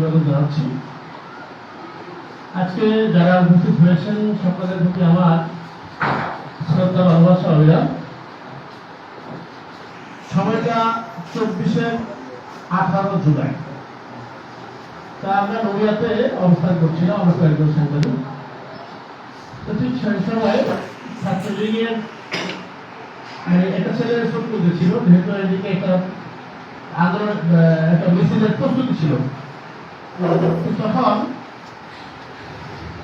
জানাচ্ছি। আজকে যারা উপস্থিত হয়েছেন, সকলের প্রতি আমার শ্রদ্ধা ভালোবাসা অভিযান সময়টা চব্বিশে আঠারো জুলাই। তা আমরা নদিয়াতে অবস্থান করছিলাম কয়েকজন সাংবাদিক তো ঠিক সেই সময় ছাত্রলীগের মানে একটা ছেলের শত্রুতে ছিল, যেহেতু এদিকে একটা আন্দোলন একটা মিছিলের প্রস্তুতি ছিল। তখন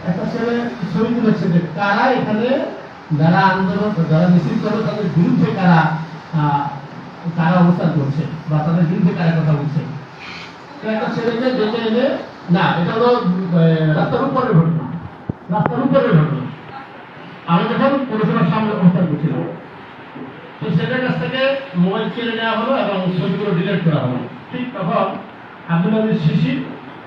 একটা ছেলে ছবি তুলেছে যে কারা এখানে যারা আন্দোলন, যারা মিছিল করে তাদের বিরুদ্ধে কারা কারা অবস্থান করছে বা তাদের বিরুদ্ধে কারা কথা বলছে? একটা ছেলেকে ডেকে এনে, না, এটা হলো রাস্তার উপরের ঘটনা। রাস্তার উপরের ঘটনা। আমি যখন পৌরসভার সামনে অবস্থান করছিলাম, তো সেটার কাছ থেকে মোবাইল কেড়ে নেওয়া হলো এবং ছবিগুলো ডিলিট করা হলো। ঠিক তখন আব্দুল আজিজ শিশির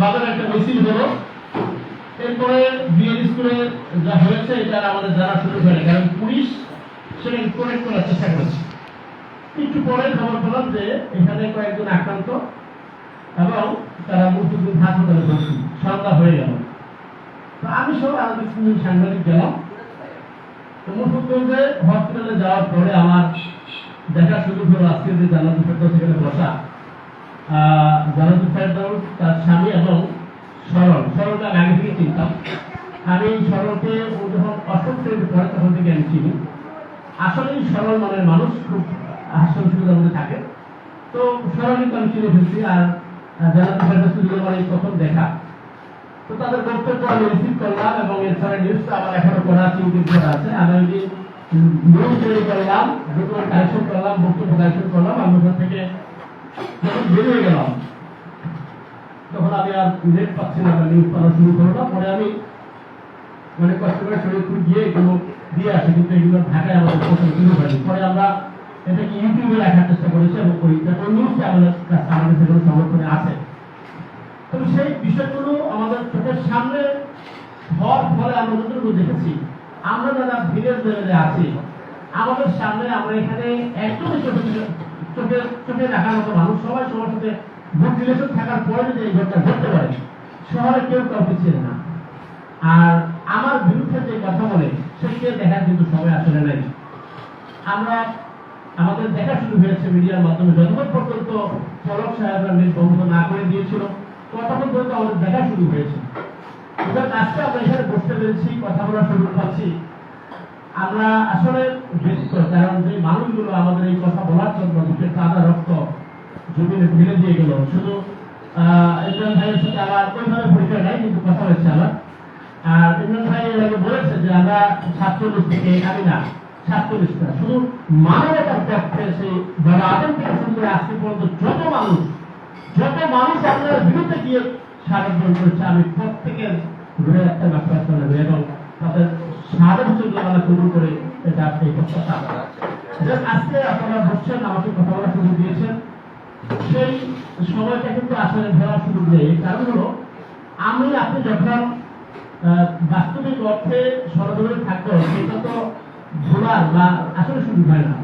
বাজারে একটা মিছিল হলো। এরপরে বিএড স্কুলে যা হয়েছে, এটা আমাদের জানা শুরু হয়নি, কারণ পুলিশ সেটা কানেক্ট করার চেষ্টা করেছে। একটু পরে খবর পেলাম যে এখানে কয়েকজন আক্রান্ত এবং তারা মুক্তিযুদ্ধ হাসপাতালে ভর্তি সন্ধ্যা হয়ে গেল। তো আমি সহ আমাদের তিনজন সাংবাদিক গেলাম। হসপিটালে যাওয়ার পরে আমার দেখা শুরু হলো, আজকে যে ফেরদৌস সেখানে বসা। জানাতুল ফেরদৌস, তার স্বামী এবং সরল সরলটা আগে থেকে চিনতাম। আমি সরলকে ও যখন অষ্টম শ্রেণীতে তখন থেকে আমি চিনি। আসলেই সরল মনের মানুষ, খুব হাস্য সুবিধার মধ্যে থাকে। তো সরলকে আমি চিনে ফেলছি, আর জানাতুল ফেরদৌস দুজন মানে প্রথম দেখা। তো তাদের বক্তব্য আমি রিসিভ করলাম এবং এছাড়া নিউজটা আমার এখনও করা ইউটিউব করা আছে। আমি নিউজ তৈরি করলাম ডকুমেন্ট কালেকশন করলাম, বক্তব্য কালেকশন করলাম। আমি ওখান থেকে বেরিয়ে গেলাম। তখন আমি আর নেট পাচ্ছি না নিউজ পড়া শুরু করলাম। পরে আমি মানে কষ্ট করে শরীরপুর গিয়ে এগুলো দিয়ে আসি, কিন্তু এগুলো ঢাকায় আমাদের পৌঁছানো শুরু হয়নি। পরে আমরা এটাকে ইউটিউবে রাখার চেষ্টা করেছি এবং ওই নিউজটা আমাদের কাছে আমাদের সেগুলো সংরক্ষণে আছে। তবে সেই বিষয়গুলো আমাদের চোখের সামনে হওয়ার ফলে আমরা যতটুকু দেখেছি, আমরা যারা ভিড়ের লেভেলে আছি আমাদের সামনে আমরা এখানে একদমই চোখে চোখে রাখার মতো মানুষ। সবাই সবার সাথে গুড রিলেশন থাকার পরে যদি এই ঘটনা ঘটতে পারে, শহরে কেউ কাউকে চেনে না। আর আমার বিরুদ্ধে যে কথা বলে, সেটিকে দেখার কিন্তু সবাই আসলে নাই। আমরা, আমাদের দেখা শুরু হয়েছে মিডিয়ার মাধ্যমে। যতক্ষণ পর্যন্ত চলক সাহেবরা নেট বন্ধ না করে দিয়েছিল, ততক্ষণ পর্যন্ত আমাদের দেখা শুরু হয়েছে। আজকে আমরা এখানে বসতে পেরেছি, কথা বলা সুযোগ পাচ্ছি। আমরা আসলে ব্যস্ত কারণ যে মানুষগুলো আমাদের এই কথা বলার জন্য বুকের তাজা রক্ত জমিনে ঢেলে দিয়ে গেল। শুধু ইমরান ভাইয়ের সাথে আমার পরিচয় নাই, কিন্তু কথা হয়েছে আমার। আর ইমরান ভাই এর আগে বলেছে যে আমরা ছাত্রলীগ থেকে, আমি না না, শুধু মানবতার পক্ষে সেই বাবা আদম থেকে করে পর্যন্ত যত মানুষ যত মানুষ আপনার বিরুদ্ধে গিয়ে গ্রহণ করেছে আমি প্রত্যেকের ঘুরে একটা ব্যাপার নেবে এবং তাদের কবুল করে এটা আজকে আপনারা বসছেন আমাকে কথা বলার সুযোগ দিয়েছেন। সেই সময়টা কিন্তু আসলে ধরার সুযোগ নেই কারণ হলো আমি আপনি যখন বাস্তবিক অর্থে সরদরে থাকব সেটা তো ভোলার বা আসলে সুযোগ হয় না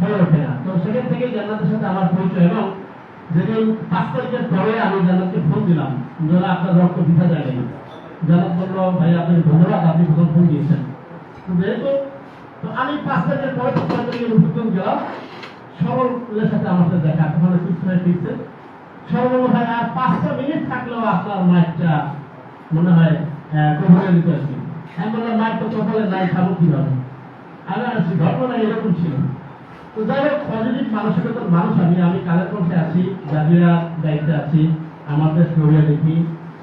হয়ে ওঠে না। তো সেখান থেকে জান্নাতের সাথে আমার পরিচয় এবং যেদিন পাঁচ তারিখের পরে আমি জান্নাতকে ফোন দিলাম যারা আপনার রক্ত বিধা যায় ভাই আপনাকে ধন্যবাদ, আপনি দিয়েছেন যেহেতু আমি গেলাম সরলের সাথে আমার সাথে দেখা সরল ভাই, আর পাঁচটা মিনিট থাকলেও আপনার মাইকটা, মনে হয় কবরে দিতে আসবে আমি বললাম, মাইক তো নাই খাব আমি আসছি এরকম ছিল। তো যাই হোক পজিটিভ মানসিকতার মানুষ আমি আমি কালের কণ্ঠে আছি, জাজিরা দায়িত্বে আছি আমাদের দেখি।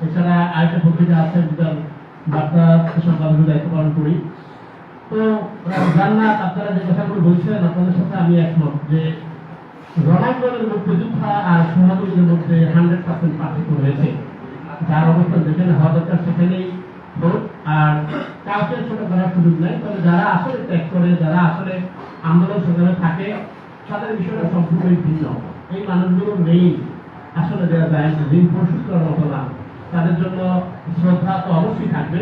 এছাড়া আরেকটা পত্রিকা আছে যেটা বার্তা সম্পাদকের দায়িত্ব পালন করি। তো জান্নাত আপনারা যে কথাগুলো বলছিলেন, আপনাদের সাথে আমি একমত যে রণাঙ্গনের মুক্তিযোদ্ধা আর সহযোগীদের মধ্যে হান্ড্রেড পার্সেন্ট পার্থক্য রয়েছে। যার অবস্থান যেখানে হওয়া দরকার সেখানেই হোক। আর কাউকে ছোট করার সুযোগ নেই, তবে যারা আসলে ত্যাগ করে, যারা আসলে আন্দোলন সংগ্রামে থাকে, তাদের বিষয়টা সম্পূর্ণই ভিন্ন। এই মানুষগুলো নেই আসলে যারা যায় ঋণ পরিশোধ করার মতো না তাদের জন্য শ্রদ্ধা তো অবশ্যই থাকবে।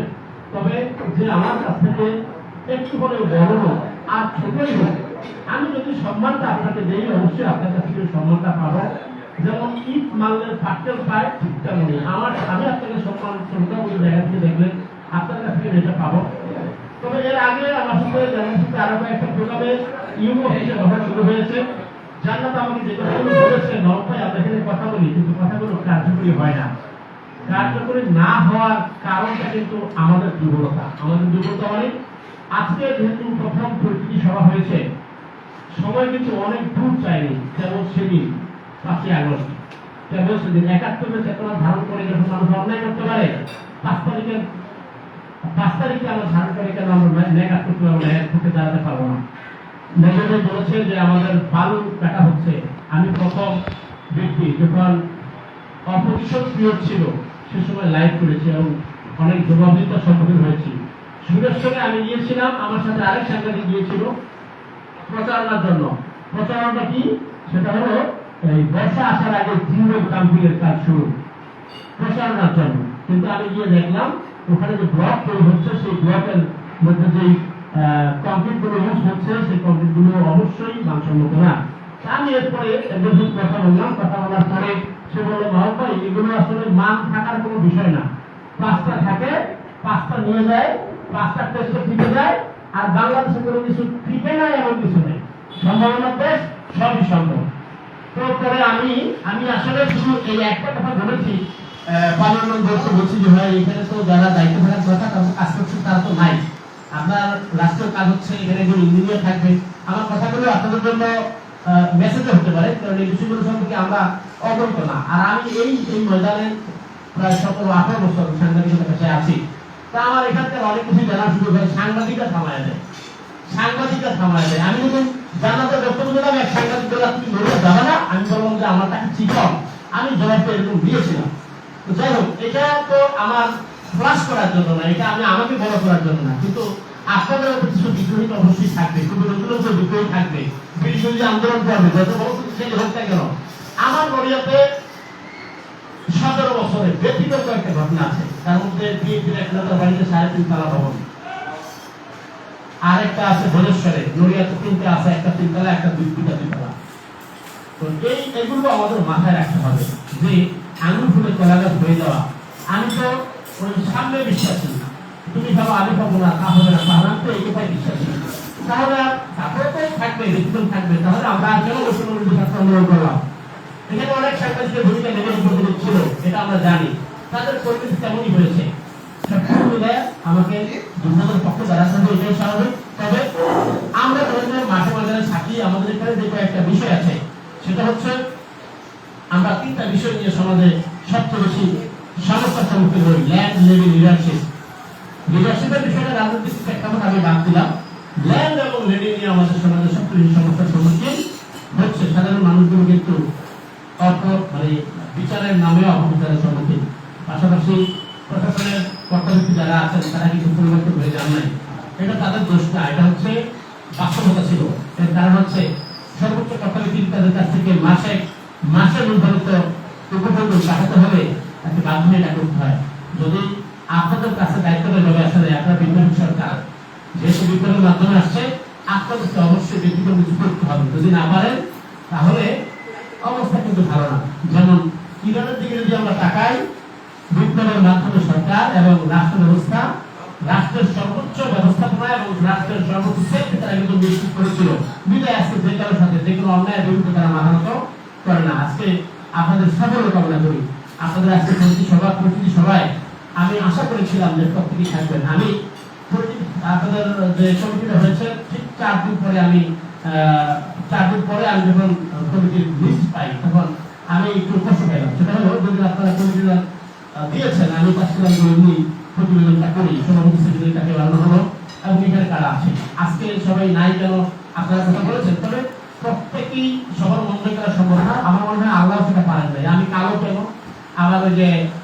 তবে যে আমার কাছ থেকে একটু হলেও বড় আর ছোটই হোক, আমি যদি সম্মানটা আপনাকে দেই, অবশ্যই আপনার কাছ থেকে সম্মানটা পাবো। যেমন ইট মারলে ফাটকেল পায় ঠিক তেমনি আমার আমি আপনাকে সম্মান শ্রদ্ধা বলে জায়গা থেকে দেখলে আপনার কাছ থেকে এটা পাবো। তবে এর আগে আমার সাথে যেমন সাথে আরও একটা প্রোগ্রামে ইউনো অফিসে কথা শুরু হয়েছে। জান্নাত আমাকে যে কথাগুলো বলেছে নরপাই আমরা এখানে কথা বলি। কিন্তু কথাগুলো কার্যকরী হয় না। কার্যকরী না হওয়ার কারণটা কিন্তু আমাদের দুর্বলতা। আমাদের দুর্বলতা মানে আজকে যেহেতু প্রথম পরিচিতি সভা হয়েছে, সময় কিন্তু অনেক দূর চাইনি যেমন সেদিন, পাঁচই আগস্ট। কেবল সেদিন একাত্তরের চেতনা ধারণ করে যখন মানুষ অন্যায় করতে পারে, পাঁচ তারিখের পাঁচ তারিখে আমরা ধারণ করে কেন আমরা নেকাত করতে পারব না এক ফুটে দাঁড়াতে পারব না? মেজরে বলেছে যে আমাদের বালু কাটা হচ্ছে। আমি প্রথম ব্যক্তি যখন অপোজিশন পিরিয়ড ছিল সে সময় লাইভ করেছি এবং অনেক জবাবদিহিতার সম্মুখীন হয়েছি। সুরের সঙ্গে আমি গিয়েছিলাম, আমার সাথে আরেক সাংবাদিক গিয়েছিল প্রচারণার জন্য। প্রচারণাটা কি? সেটা হলো এই বর্ষা আসার আগে জিরো কাম্পিং কাজ শুরু। প্রচারণার জন্য। কিন্তু আমি গিয়ে দেখলাম, ওখানে যে ব্লক তৈরি হচ্ছে, সেই ব্লকের মধ্যে যে কংক্রিটগুলো ইউজ হচ্ছে, সেই কংক্রিটগুলো অবশ্যই মানসম্মত না আমি এরপরে একজন কথা বললাম, কথা বলার পরে সে বলল মাহব ভাই এগুলো আসলে মান থাকার কোনো বিষয় না। পাঁচটা থাকে, পাঁচটা নিয়ে যায়, পাঁচটা টেস্টে টিকে যায়, আর বাংলাদেশে কোনো কিছু টিকে নাই এমন কিছু নেই। সম্ভাবনা বেশ, সবই সম্ভব। তো পরে আমি আমি আসলে শুধু এই একটা কথা বলেছি বলতে বলছি যে, ভাই, এখানে তো যারা দায়িত্ব থাকার কথা তো নাই। আপনার রাষ্ট্রের কাজ হচ্ছে এখানে একজন ইঞ্জিনিয়ার থাকবে। আমার কথাগুলো আপনাদের জন্য মেসেজ হতে পারে, কারণ এই বিষয়গুলো সম্পর্কে আমরা অবগত না। আর আমি এই এই ময়দানে প্রায় সতেরো, আঠারো বছর কাছে আছি। তা আমার এখানকার অনেক কিছু সুযোগ হয় সাংবাদিকরা থামায় দেয়। সাংবাদিকরা থামায় দেয়। আমি যখন জানাতে বক্তব্য দিলাম এক সাংবাদিক বললাম, তুমি যাবে না? আমি বললাম যে, আমার ঠিক আমি জবাবটা এরকম দিয়েছিলাম। তো যাই হোক, এটা তো আমার ফ্লাশ করার জন্য না, এটা আমি আমাকে বড় করার জন্য না। কিন্তু আপনাদের কিছু বিদ্রোহী অবশ্যই থাকবে নতুন নতুন বিদ্রোহী থাকবে। আমার গড়িয়াতে সতেরো বছরে একটা ঘটনা আছে। তার মধ্যে বিএনপির বাড়িতে সাড়ে তিন তলা ভবন আরেকটা আছে ভোলেশ্বরে নড়িয়াতে তিনটা আছে, একটা তিনতলা, একটা দুই দুইটা দুইতলা এগুলো আমাদের মাথায় রাখতে হবে যে আঙুল ফুলে কলা গাছ হয়ে যাওয়া। আমি তো সামনে বিশ্বাসী তুমি ভাবো আমি পাবো না, তা হবে না। তো এই কথায় বিশ্বাসী তাহলে আর- থাকবে ব্যক্তিগত থাকবে। তাহলে আমরা কেন মুসলমান আন্দোলন করলাম। এখানে অনেক সাংবাদিকের ভূমিকা নেবেন উপস্থিত ছিল, এটা আমরা জানি। তাদের পরিস্থিতি তেমনই হয়েছে? আমাকে দুর্নীতির পক্ষে দাঁড়াতে হবে এটাই স্বাভাবিক। তবে আমরা ধরেন মাঠে ময়দানে থাকি, আমাদের এখানে যে কয়েকটা বিষয় আছে, সেটা হচ্ছে আমরা তিনটা বিষয় নিয়ে সমাজে সবচেয়ে বেশি সমস্যার সম্মুখীন হই ল্যান্ড লেভেল লিডারশিপ লিডারশিপের বিষয়টা রাজনৈতিক প্রেক্ষাপট আমি বাদ দিলাম? ল্যান্ড এবং লেডি নিয়ে আমাদের সমাজে সবচেয়ে সমস্যার সম্মুখীন হচ্ছে। সাধারণ মানুষগুলো কিন্তু অর্থ মানে বিচারের নামেও অপবিচারের সম্মুখীন। পাশাপাশি প্রশাসনের কর্তাব্যক্তি যারা আছেন, তারা কিন্তু পরিবর্তন হয়ে যান নাই। এটা তাদের দোষ না, এটা হচ্ছে বাস্তবতা ছিল। এর কারণ হচ্ছে সর্বোচ্চ কর্তাব্যক্তি তাদের কাছ থেকে মাসে মাসে নির্ধারিত উপকরণ পাঠাতে হলে তাকে বাধ্য হয়ে এটা হয়। যদি আপনাদের কাছে দায়িত্বটা চলে আসলে আপনার বিজ্ঞান সরকার যেহেতু বিজ্ঞানের মাধ্যমে আসছে আপনাদেরকে অবশ্যই ব্যক্তিগত কিছু করতে হবে। যদি না পারেন, তাহলে অবস্থা কিন্তু ভালো না। যেমন ইরানের দিকে যদি আমরা তাকাই, বিপ্লবের মাধ্যমে সরকার এবং রাষ্ট্র ব্যবস্থা, রাষ্ট্রের সর্বোচ্চ ব্যবস্থাপনা এবং রাষ্ট্রের সর্বোচ্চ সেফটি তারা কিন্তু নিশ্চিত করেছিল। বিদায় আজকে যে কারোর সাথে যে কোনো অন্যায়ের বিরুদ্ধে তারা মাথা নত করে না। আজকে আপনাদের সাফল্য কামনা করি। আপনাদের আজকে প্রতি সভা, প্রতিটি সভায় আমি আশা করেছিলাম যে প্রত্যেকেই থাকবেন। আমি প্রতি- আপনাদের যে কমিটিটা হয়েছে, ঠিক চার দিন পরে আমি চার দিন পরে আমি যখন কমিটির লিস্ট পাই, তখন আমি একটু কষ্ট পেলাম সেটা হলো, যদি আপনারা কমিটিটা দিয়েছেন, আমি চাচ্ছিলাম এমনি প্রতিবেদনটা করি, সভাপতি সেক্রেটারিটাকে বানানো হলো, এবং এখানে কারা আছে। আজকে সবাই নাই কেন আপনারা কথা বলেছেন? তবে প্রত্যেকেই সবার মঙ্গল করা সম্ভব না। আমার মনে হয় আল্লাহ সেটা পারেন নাই। আমি কালো কেন? আমার যে